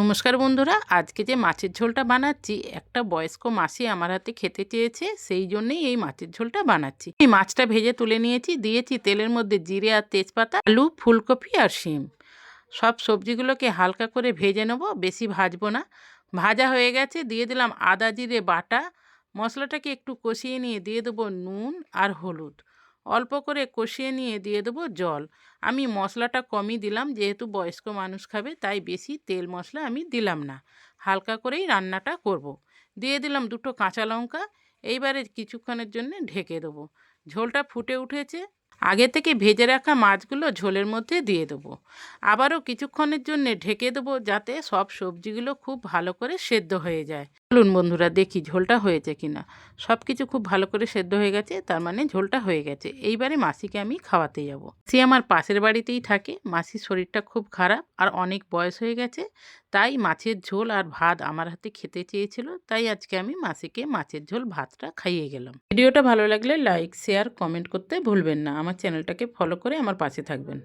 নমস্কার বন্ধুরা, আজকে যে মাছের ঝোলটা বানাচ্ছি, একটা বয়স্ক মাসি আমার হাতে খেতে চেয়েছে, সেই জন্যই এই মাছের ঝোলটা বানাচ্ছি। এই মাছটা ভেজে তুলে নিয়েছি, দিয়েছি তেলের মধ্যে জিরে আর তেজপাতা, আলু, ফুলকপি আর শিম। সব সবজিগুলোকে হালকা করে ভেজে নেব, বেশি ভাজবো না। ভাজা হয়ে গেছে, দিয়ে দিলাম আদা জিরে বাটা, মশলাটাকে একটু কষিয়ে নিয়ে দিয়ে দেবো নুন আর হলুদ। অল্প করে কষিয়ে নিয়ে দিয়ে দেবো জল। আমি মশলাটা কমই দিলাম, যেহেতু বয়স্ক মানুষ খাবে, তাই বেশি তেল মশলা আমি দিলাম না। হালকা করেই রান্নাটা করব। দিয়ে দিলাম দুটো কাঁচা লঙ্কা, এইবারে কিছুক্ষণের জন্য ঢেকে দেবো। ঝোলটা ফুটে উঠেছে, আগে থেকে ভেজে রাখা মাছগুলো ঝোলের মধ্যে দিয়ে দেবো। আবারও কিছুক্ষণের জন্য ঢেকে দেবো যাতে সব সবজিগুলো খুব ভালো করে সেদ্ধ হয়ে যায়। চলুন বন্ধুরা, দেখি ঝোলটা হয়েছে কিনা। সব কিছু খুব ভালো করে সেদ্ধ হয়ে গেছে, তার মানে ঝোলটা হয়ে গেছে। এইবারে মাসিকে আমি খাওয়াতে যাব। সে আমার পাশের বাড়িতেই থাকে। মাসির শরীরটা খুব খারাপ আর অনেক বয়স হয়ে গেছে, তাই মাছের ঝোল আর ভাত আমার হাতে খেতে চেয়েছিল, তাই আজকে আমি মাসিকে মাছের ঝোল ভাতটা খাইয়ে গেলাম। ভিডিওটা ভালো লাগলে লাইক, শেয়ার, কমেন্ট করতে ভুলবেন না। আমার চ্যানেলটাকে ফলো করে আমার পাশে থাকবেন।